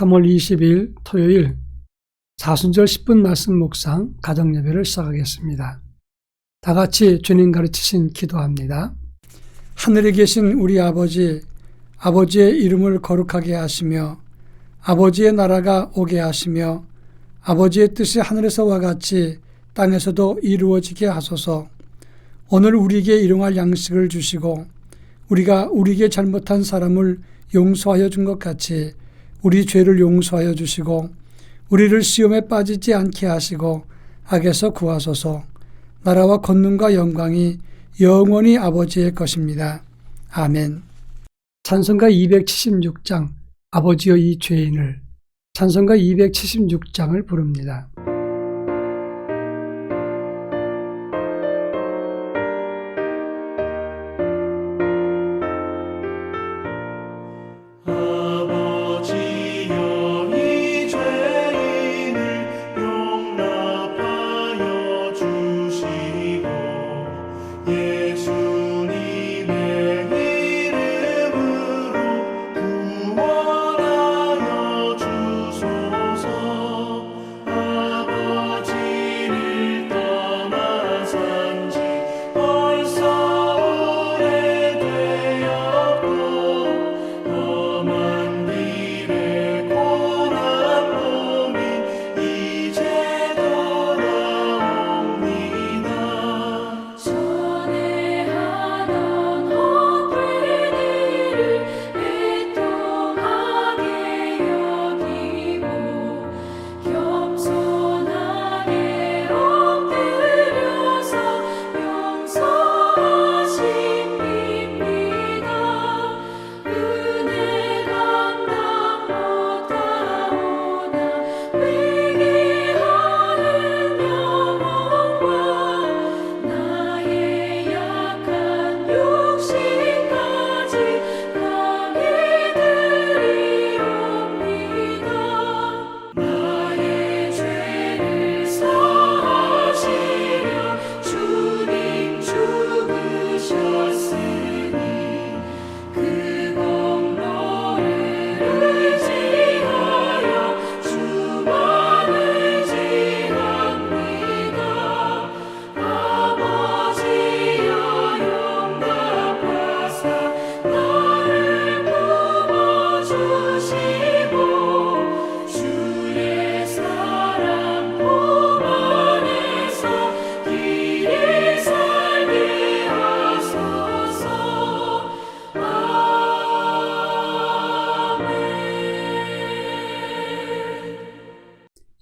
3월 20일 토요일 사순절 10분 말씀 묵상 가정 예배를 시작하겠습니다. 다 같이 주님 가르치신 기도합니다. 하늘에 계신 우리 아버지, 아버지의 이름을 거룩하게 하시며 아버지의 나라가 오게 하시며 아버지의 뜻이 하늘에서와 같이 땅에서도 이루어지게 하소서. 오늘 우리에게 일용할 양식을 주시고 우리가 우리에게 잘못한 사람을 용서하여 준 것 같이 우리 죄를 용서하여 주시고 우리를 시험에 빠지지 않게 하시고 악에서 구하소서. 나라와 권능과 영광이 영원히 아버지의 것입니다. 아멘. 찬송가 276장 아버지여 이 죄인을 찬송가 276장을 부릅니다.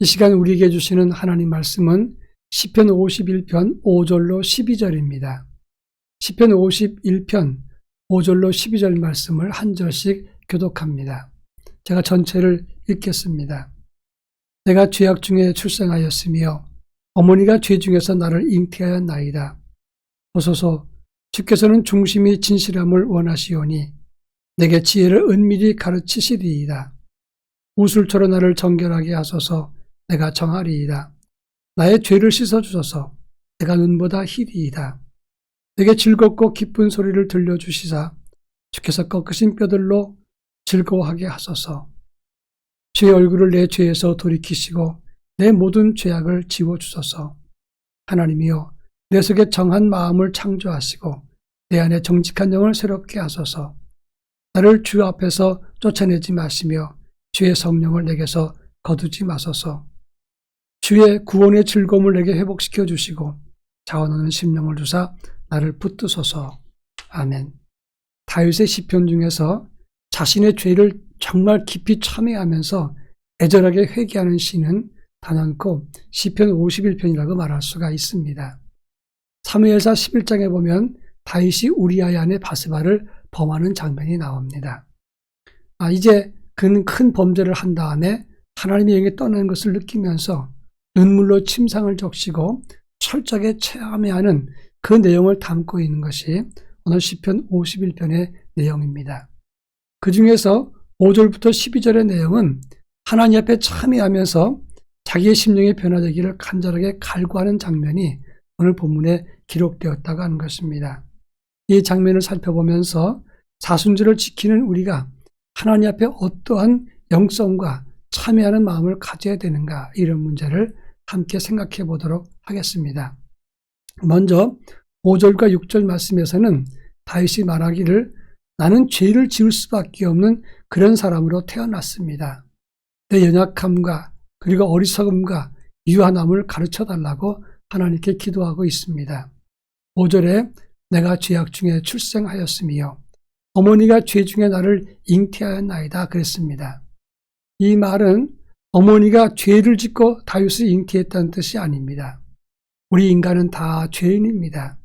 이 시간 우리에게 주시는 하나님 말씀은 시편 51편 5절로 12절입니다. 시편 51편 5절로 12절 말씀을 한 절씩 교독합니다. 제가 전체를 읽겠습니다. 내가 죄악 중에 출생하였으며 어머니가 죄 중에서 나를 잉태하였나이다. 보소서 주께서는 중심이 진실함을 원하시오니 내게 지혜를 은밀히 가르치시리이다. 우술처럼 나를 정결하게 하소서 내가 정하리이다. 나의 죄를 씻어주소서 내가 눈보다 희리이다. 내게 즐겁고 기쁜 소리를 들려주시사 주께서 꺾으신 뼈들로 즐거워하게 하소서. 주의 얼굴을 내 죄에서 돌이키시고 내 모든 죄악을 지워주소서. 하나님이여 내 속에 정한 마음을 창조하시고 내 안에 정직한 영을 새롭게 하소서. 나를 주 앞에서 쫓아내지 마시며 주의 성령을 내게서 거두지 마소서. 주의 구원의 즐거움을 내게 회복시켜 주시고 자원하는 심령을 주사 나를 붙드소서. 아멘. 다윗의 시편 중에서 자신의 죄를 정말 깊이 참회하면서 애절하게 회개하는 시는 단언코 시편 51편이라고 말할 수가 있습니다. 사무엘사 11장에 보면 다윗이 우리아의 아내 바스바를 범하는 장면이 나옵니다. 아, 이제 그는 큰 범죄를 한 다음에 하나님의 영이 떠나는 것을 느끼면서 눈물로 침상을 적시고 철저하게 체험해하는 그 내용을 담고 있는 것이 오늘 시편 51편의 내용입니다. 그 중에서 5절부터 12절의 내용은 하나님 앞에 참여하면서 자기의 심령이 변화되기를 간절하게 갈구하는 장면이 오늘 본문에 기록되었다고 하는 것입니다. 이 장면을 살펴보면서 사순절을 지키는 우리가 하나님 앞에 어떠한 영성과 참여하는 마음을 가져야 되는가 이런 문제를 함께 생각해 보도록 하겠습니다. 먼저 5절과 6절 말씀에서는 다윗이 말하기를 나는 죄를 지을 수밖에 없는 그런 사람으로 태어났습니다. 내 연약함과 그리고 어리석음과 유한함을 가르쳐 달라고 하나님께 기도하고 있습니다. 5절에 내가 죄악 중에 출생하였으며 어머니가 죄 중에 나를 잉태하였나이다 그랬습니다. 이 말은 어머니가 죄를 짓고 다윗을 잉태했다는 뜻이 아닙니다. 우리 인간은 다 죄인입니다.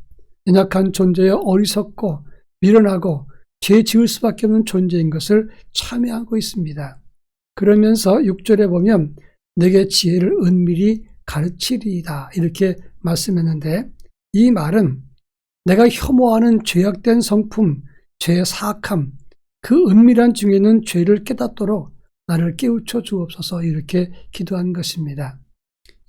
연약한 존재여 어리석고 미련하고 죄 지을 수밖에 없는 존재인 것을 참여하고 있습니다. 그러면서 6절에 보면 내게 지혜를 은밀히 가르치리이다 이렇게 말씀했는데 이 말은 내가 혐오하는 죄악된 성품, 죄의 사악함, 그 은밀한 중에 있는 죄를 깨닫도록 나를 깨우쳐 주옵소서 이렇게 기도한 것입니다.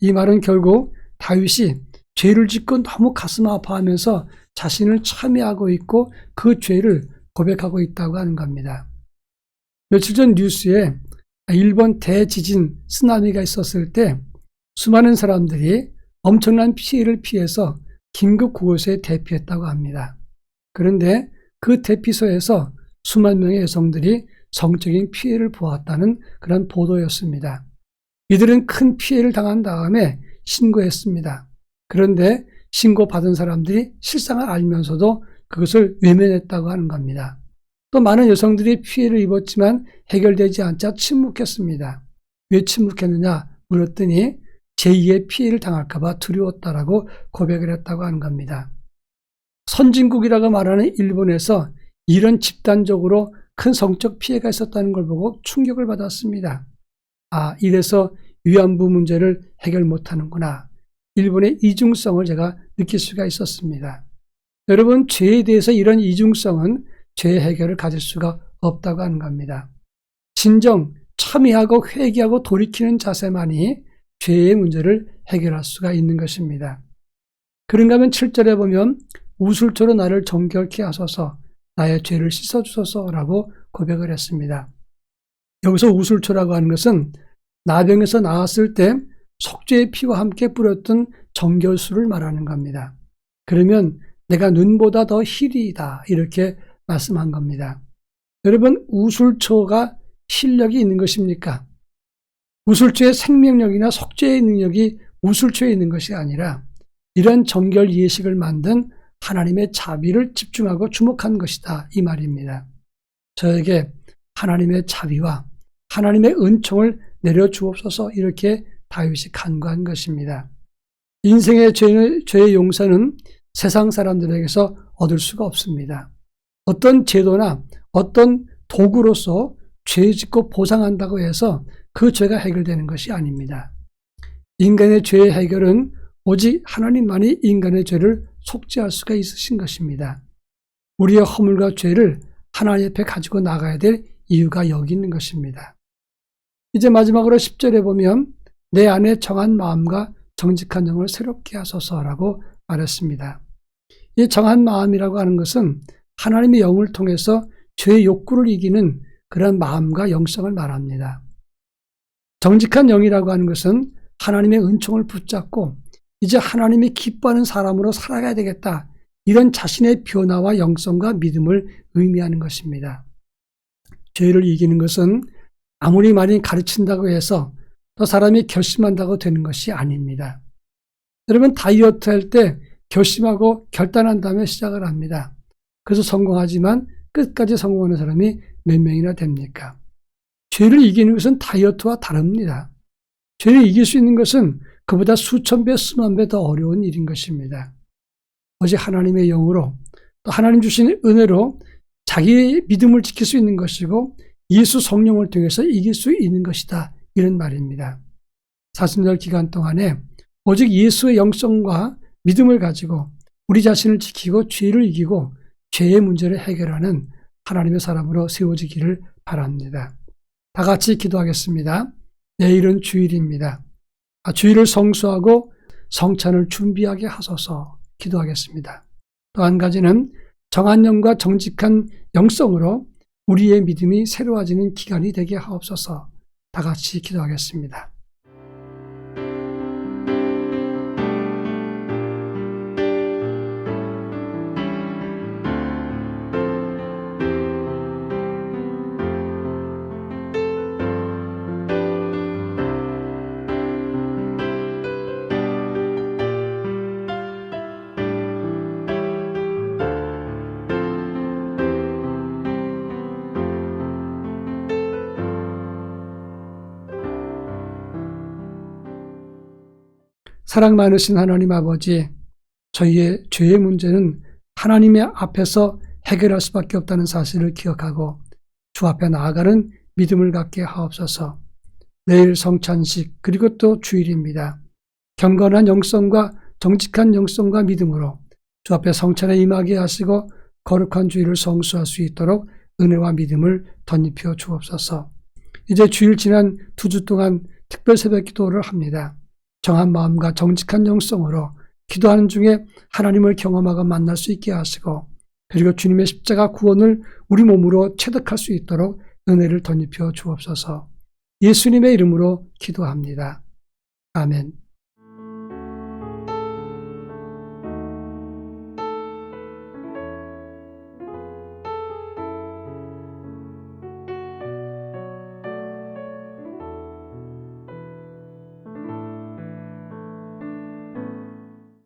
이 말은 결국 다윗이 죄를 짓고 너무 가슴 아파하면서 자신을 참여하고 있고 그 죄를 고백하고 있다고 하는 겁니다. 며칠 전 뉴스에 일본 대지진 쓰나미가 있었을 때 수많은 사람들이 엄청난 피해를 피해서 긴급 구호소에 대피했다고 합니다. 그런데 그 대피소에서 수만 명의 여성들이 성적인 피해를 보았다는 그런 보도였습니다. 이들은 큰 피해를 당한 다음에 신고했습니다. 그런데 신고받은 사람들이 실상을 알면서도 그것을 외면했다고 하는 겁니다. 또 많은 여성들이 피해를 입었지만 해결되지 않자 침묵했습니다. 왜 침묵했느냐 물었더니 제2의 피해를 당할까봐 두려웠다라고 고백을 했다고 하는 겁니다. 선진국이라고 말하는 일본에서 이런 집단적으로 큰 성적 피해가 있었다는 걸 보고 충격을 받았습니다. 아, 이래서 위안부 문제를 해결 못하는구나. 일본의 이중성을 제가 느낄 수가 있었습니다. 여러분, 죄에 대해서 이런 이중성은 죄 해결을 가질 수가 없다고 하는 겁니다. 진정 참여하고 회개하고 돌이키는 자세만이 죄의 문제를 해결할 수가 있는 것입니다. 그런가 하면 7절에 보면 우술초로 나를 정결케 하소서 나의 죄를 씻어주소서라고 고백을 했습니다. 여기서 우술초라고 하는 것은 나병에서 나왔을 때 속죄의 피와 함께 뿌렸던 정결수를 말하는 겁니다. 그러면 내가 눈보다 더 희리이다 이렇게 말씀한 겁니다. 여러분 우술초가 실력이 있는 것입니까? 우술초의 생명력이나 속죄의 능력이 우술초에 있는 것이 아니라 이런 정결 예식을 만든 하나님의 자비를 집중하고 주목한 것이다 이 말입니다. 저에게 하나님의 자비와 하나님의 은총을 내려 주옵소서 이렇게 다윗이 간구한 것입니다. 인생의 죄의, 죄의 용서는 세상 사람들에게서 얻을 수가 없습니다. 어떤 제도나 어떤 도구로서 죄 짓고 보상한다고 해서 그 죄가 해결되는 것이 아닙니다. 인간의 죄의 해결은 오직 하나님만이 인간의 죄를 속죄할 수가 있으신 것입니다. 우리의 허물과 죄를 하나님 앞에 가지고 나가야 될 이유가 여기 있는 것입니다. 이제 마지막으로 10절에 보면 내 안에 정한 마음과 정직한 영을 새롭게 하소서라고 말했습니다. 이 정한 마음이라고 하는 것은 하나님의 영을 통해서 죄의 욕구를 이기는 그런 마음과 영성을 말합니다. 정직한 영이라고 하는 것은 하나님의 은총을 붙잡고 이제 하나님이 기뻐하는 사람으로 살아가야 되겠다. 이런 자신의 변화와 영성과 믿음을 의미하는 것입니다. 죄를 이기는 것은 아무리 많이 가르친다고 해서 또 사람이 결심한다고 되는 것이 아닙니다. 여러분 다이어트 할 때 결심하고 결단한 다음에 시작을 합니다. 그래서 성공하지만 끝까지 성공하는 사람이 몇 명이나 됩니까? 죄를 이기는 것은 다이어트와 다릅니다. 죄를 이길 수 있는 것은 그보다 수천 배, 수만 배 더 어려운 일인 것입니다. 어제 하나님의 영으로 또 하나님 주신 은혜로 자기의 믿음을 지킬 수 있는 것이고 예수 성령을 통해서 이길 수 있는 것이다. 이런 말입니다. 사순절 기간 동안에 오직 예수의 영성과 믿음을 가지고 우리 자신을 지키고 죄를 이기고 죄의 문제를 해결하는 하나님의 사람으로 세워지기를 바랍니다. 다 같이 기도하겠습니다. 내일은 주일입니다. 아, 주일을 성수하고 성찬을 준비하게 하소서 기도하겠습니다. 또 한 가지는 정한 영과 정직한 영성으로 우리의 믿음이 새로워지는 기간이 되게 하옵소서 다 같이 기도하겠습니다. 사랑 많으신 하나님 아버지, 저희의 죄의 문제는 하나님의 앞에서 해결할 수밖에 없다는 사실을 기억하고 주 앞에 나아가는 믿음을 갖게 하옵소서. 내일 성찬식 그리고 또 주일입니다. 경건한 영성과 정직한 영성과 믿음으로 주 앞에 성찬에 임하게 하시고 거룩한 주일을 성수할 수 있도록 은혜와 믿음을 덧입혀 주옵소서. 이제 주일 지난 두 주 동안 특별 새벽 기도를 합니다. 정한 마음과 정직한 영성으로 기도하는 중에 하나님을 경험하고 만날 수 있게 하시고 그리고 주님의 십자가 구원을 우리 몸으로 체득할 수 있도록 은혜를 덧입혀 주옵소서. 예수님의 이름으로 기도합니다. 아멘.